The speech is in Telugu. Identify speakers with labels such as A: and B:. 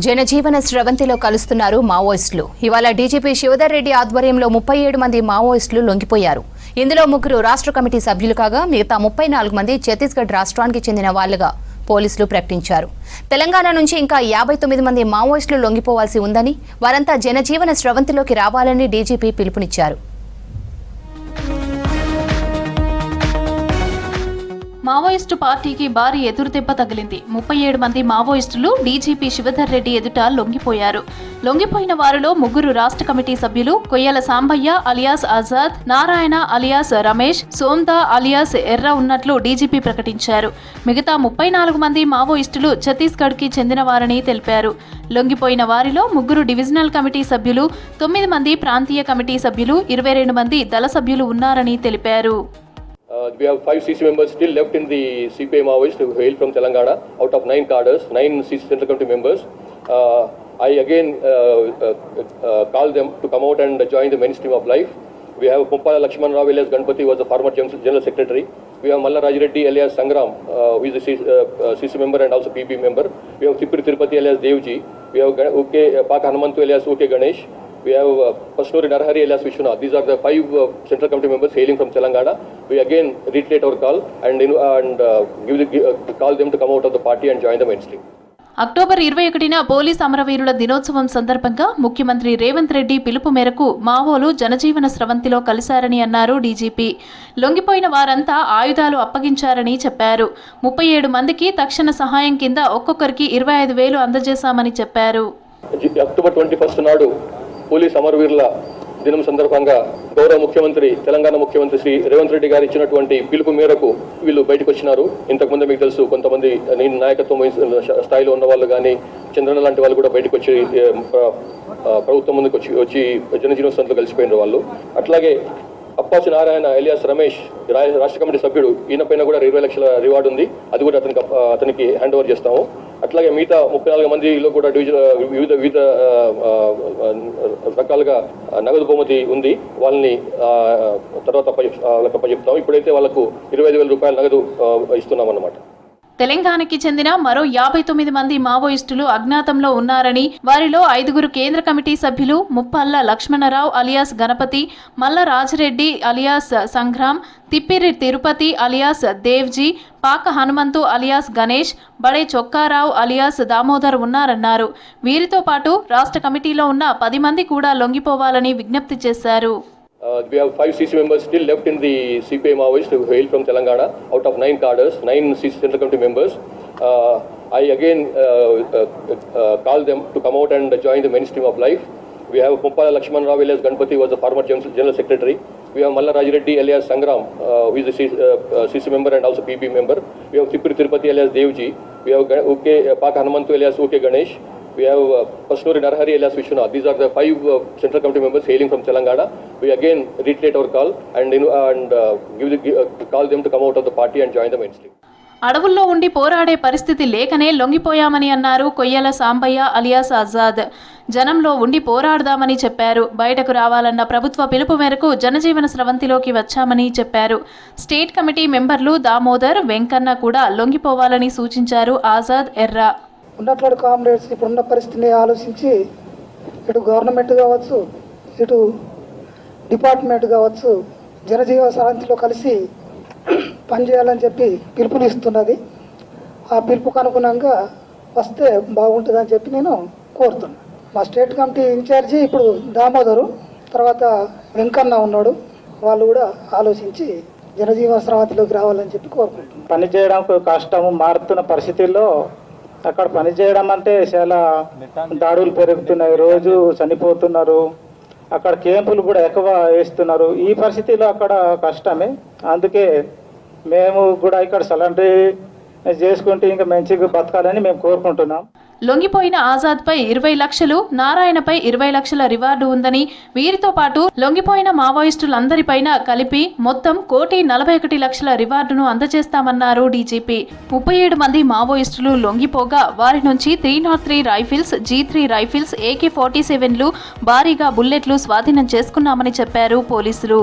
A: జనజీవన స్రవంతిలో కలుస్తున్నారు మావోయిస్టులు. ఇవాళ డీజీపీ శివధర్ రెడ్డి ఆధ్వర్యంలో ముప్పై ఏడు మంది మావోయిస్టులు లొంగిపోయారు. ఇందులో ముగ్గురు రాష్ట్ర కమిటీ సభ్యులు కాగా మిగతా ముప్పై నాలుగు మంది ఛత్తీస్గఢ్ రాష్ట్రానికి చెందిన వాళ్ళుగా పోలీసులు ప్రకటించారు. తెలంగాణ నుంచి ఇంకా యాభై తొమ్మిది మంది మావోయిస్టులు లొంగిపోవాల్సి ఉందని వారంతా జనజీవన స్రవంతిలోకి రావాలని డీజీపీ పిలుపునిచ్చారు.
B: మావోయిస్టు పార్టీకి భారీ ఎదురుదెబ్బ తగిలింది. ముప్పై ఏడు మంది మావోయిస్టులు డీజీపీ శివధర్ రెడ్డి ఎదుట లొంగిపోయారు. లొంగిపోయిన వారిలో ముగ్గురు రాష్ట్ర కమిటీ సభ్యులు Koyyala Sambaiah alias Azad Narayana alias Ramesh Somda alias Erra ఉన్నట్లు డీజీపీ ప్రకటించారు. మిగతా ముప్పై నాలుగు మంది మావోయిస్టులు ఛత్తీస్గఢ్కి చెందిన వారని తెలిపారు. లొంగిపోయిన వారిలో ముగ్గురు డివిజనల్ కమిటీ సభ్యులు తొమ్మిది మంది ప్రాంతీయ కమిటీ సభ్యులు ఇరవై రెండు మంది దళ సభ్యులు ఉన్నారని తెలిపారు.
C: We have five CC members still left in the CPI Maoist who hail from Telangana out of nine cadres, nine CC Central Committee members. Uh, I again uh, uh, uh, call them to come out and join the mainstream of life. We have Pumpala Lakshman Rao alias Ganpati was the former Gen- Secretary. We have Malla Rajireddy alias Sangram uh, who is C- uh, uh, CC member and also PP member. We have Tipuri Tirupati alias Devji. We have Ga- OK, uh, Pak Hanumantu alias OK Ganesh. We have uh, Pasnuri Narhari alias Vishwanath. These are the five uh, Central Committee members hailing from Telangana. We again reiterate our call and, know, and uh, give the, give, uh, call them to come out of the party and join the mainstream.
B: October ఇరవై ఒకటిన పోలీస్ అమరవీరుల దినోత్సవం సందర్భంగా ముఖ్యమంత్రి రేవంత్ రెడ్డి పిలుపు మేరకు మావోలు జనజీవన స్రవంతిలో కలిశారని అన్నారు డీజీపీ. లొంగిపోయిన వారంతా ఆయుధాలు అప్పగించారని చెప్పారు. ముప్పై ఏడు మందికి తక్షణ సహాయం కింద ఒక్కొక్కరికి ఇరవై ఐదు వేలు అందజేశామని చెప్పారు.
C: అక్టోబర్ ట్వంటీ ఫస్ట్ నాడు పోలీస్ అమరవీరుల దినం సందర్భంగా గౌరవ ముఖ్యమంత్రి తెలంగాణ ముఖ్యమంత్రి శ్రీ రేవంత్ రెడ్డి గారు ఇచ్చినటువంటి పిలుపు మేరకు వీళ్ళు బయటకు వచ్చినారు. ఇంతకుముందు మీకు తెలుసు కొంతమంది నేను నాయకత్వం స్థాయిలో ఉన్న వాళ్ళు కానీ చంద్రన లాంటి వాళ్ళు కూడా బయటకు వచ్చి ప్రభుత్వం ముందుకు వచ్చి వచ్చి జనజీవన కలిసిపోయిన కలిసిపోయినారు వాళ్ళు. అట్లాగే అప్పాసి నారాయణ ఎలియాస్ రమేష్ రాష్ట్ర కమిటీ సభ్యుడు ఈయన పైన కూడా ఇరవై లక్షల రివార్డు ఉంది. అది కూడా అతనికి అతనికి హ్యాండ్ ఓవర్ చేస్తాము. అట్లాగే మిగతా ముప్పై నాలుగు మందిలో కూడా డివిజన్ వివిధ వివిధ రకాలుగా నగదు బహుమతి ఉంది. వాళ్ళని తర్వాత అప్పచెప్- వాళ్ళకి అప్పచెప్తాము ఇప్పుడైతే వాళ్ళకు ఇరవై ఐదు వేల రూపాయల నగదు ఇస్తున్నాం అన్నమాట
B: తెలంగాణకి చెందిన మరో యాభై తొమ్మిది మంది మావోయిస్టులు అజ్ఞాతంలో ఉన్నారని వారిలో ఐదుగురు కేంద్ర కమిటీ సభ్యులు Muppalla Lakshmanarao alias Ganapathi Malla Rajareddy alias Sangram Tippiri Tirupati alias Devji Paka Hanumanthu alias Ganesh Bade Chokkarao alias Damodar ఉన్నారన్నారు. వీరితో పాటు రాష్ట్ర కమిటీలో ఉన్న పది మంది కూడా లొంగిపోవాలని విజ్ఞప్తి చేశారు.
C: Uh, we have five CC members still left in the CPI Maoist who hail from Telangana out of nine cadres, nine CC Central Committee members. Uh, I again uh, uh, uh, call them to come out and join the mainstream of life. We have Pumpala Lakshman Rao alias Ganpati was the former Gen- Secretary. We have Malla Rajireddy alias Sangram uh, who is the C- uh, CC member and also PP member. We have Tipuri Tirupati alias Devji. We have OK, uh, Pak Hanumantu alias OK Ganesh. We have uh, Pasnuri Narhari Elias Vishwanath. These are the five uh, Central Committee members hailing from Telangana. We again reiterate our call and, you know, and uh, give the, uh, call them to come out of the party and join the mainstream.
B: అడవుల్లో ఉండి పోరాడే పరిస్థితి లేకనే లొంగిపోయామని అన్నారు కొయ్యల సాంబయ్య అలియాస్ ఆజాద్ జనంలో ఉండి పోరాడదామని చెప్పారు బయటకు రావాలన్న ప్రభుత్వ పిలుపు మేరకు జనజీవన స్రవంతిలోకి వచ్చామని చెప్పారు స్టేట్ కమిటీ మెంబర్లు దామోదర్ వెంకన్న కూడా లొంగిపోవాలని సూచించారు ఆజాద్ ఎర్రా
D: ఉన్నటువంటి కామ్రేడ్స్ ఇప్పుడున్న పరిస్థితిని ఆలోచించి ఇటు గవర్నమెంట్ కావచ్చు ఇటు డిపార్ట్మెంట్ కావచ్చు జనజీవ సరంతిలో కలిసి పనిచేయాలని చెప్పి పిలుపునిస్తున్నది ఆ పిలుపుకు అనుగుణంగా వస్తే బాగుంటుందని చెప్పి నేను కోరుతున్నాను మా స్టేట్ కమిటీ ఇన్ఛార్జి ఇప్పుడు దామోదరు తర్వాత వెంకన్న ఉన్నాడు. వాళ్ళు కూడా ఆలోచించి జనజీవన శ్రావతిలోకి రావాలని చెప్పి కోరుకుంటున్నాను
E: పనిచేయడానికి కష్టము మారుతున్న పరిస్థితుల్లో అక్కడ పని చేయడం అంటే చాలా దాడులు పెరుగుతున్నాయి. రోజు చనిపోతున్నారు. అక్కడ క్యాంపులు కూడా ఎక్కువ వేస్తున్నారు. ఈ పరిస్థితిలో అక్కడ కష్టమే. అందుకే మేము కూడా ఇక్కడ సలంటరీ చేసుకుంటే ఇంకా మంచిగా బతకాలని మేము కోరుకుంటున్నాం.
B: లొంగిపోయిన ఆజాద్పై ఇరవై లక్షలు నారాయణపై ఇరవై లక్షల రివార్డు ఉందని వీరితో పాటు లొంగిపోయిన మావోయిస్టులందరిపైన కలిపి మొత్తం కోటి నలభై ఒకటి లక్షల రివార్డును అందజేస్తామన్నారు డీజీపీ. ముప్పై ఏడు మంది మావోయిస్టులు లొంగిపోగా వారి నుంచి three not three rifles G three rifles AK forty సెవెన్లు భారీగా బుల్లెట్లు స్వాధీనం చేసుకున్నామని చెప్పారు పోలీసులు.